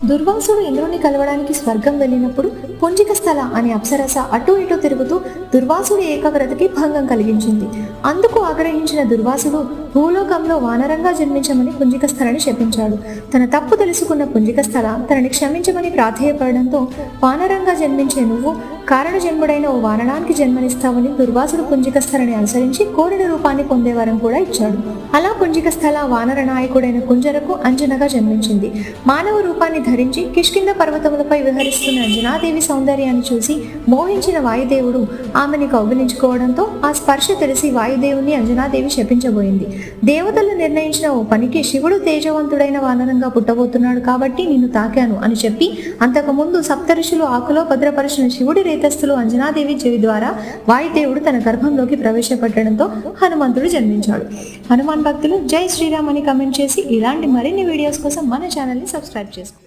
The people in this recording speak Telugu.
దుర్వాసుడు ఇంద్రుని కలవడానికి స్వర్గం వెళ్ళినప్పుడు పుంజిక స్థల అనే అప్సరస అటు ఇటు తిరుగుతూ దుర్వాసుడి ఏకాగ్రతకి భంగం కలిగించింది. అందుకు ఆగ్రహించిన దుర్వాసుడు భూలోకంలో వానరంగా జన్మించమని పుంజిక స్థలని శపించాడు. తన తప్పు తెలుసుకున్న పుంజిక స్థల తనని క్షమించమని ప్రాధేయపడడంతో వానరంగా జన్మించే నువ్వు కారణజన్ముడైన ఓ వారణానికి జన్మనిస్తామని దుర్వాసుడు పుంజిక స్థలని అనుసరించి కోరిన రూపాన్ని పొందేవరం కూడా ఇచ్చాడు. అలా పుంజిక స్థల వానర నాయకుడైన కుంజరకు అంజనగా జన్మించింది. మానవ రూపాన్ని ధరించి కిష్కింద పర్వతములపై విహరిస్తున్న అంజనాదేవి సౌందర్యాన్ని చూసి మోహించిన వాయుదేవుడు ఆమెని కౌగిలించుకోవడంతో ఆ స్పర్శ తెలిసి వాయుదేవుని అంజనాదేవి శపించబోయింది. దేవతలు నిర్ణయించిన ఓ పనికి శివుడు తేజవంతుడైన వానరంగా పుట్టబోతున్నాడు కాబట్టి నిన్ను తాకాను అని చెప్పి అంతకుముందు సప్తఋషులు ఆకులో భద్రపరిచిన శివుడి రేతస్థులు అంజనాదేవి చెవి ద్వారా వాయుదేవుడు తన గర్భంలోకి ప్రవేశపెట్టడంతో హనుమంతుడు జన్మించాడు. హనుమాన్ భక్తులు జై శ్రీరామ్ అని కమెంట్ చేసి ఇలాంటి మరిన్ని వీడియోస్ కోసం మన ఛానల్ని సబ్స్క్రైబ్ చేసుకోండి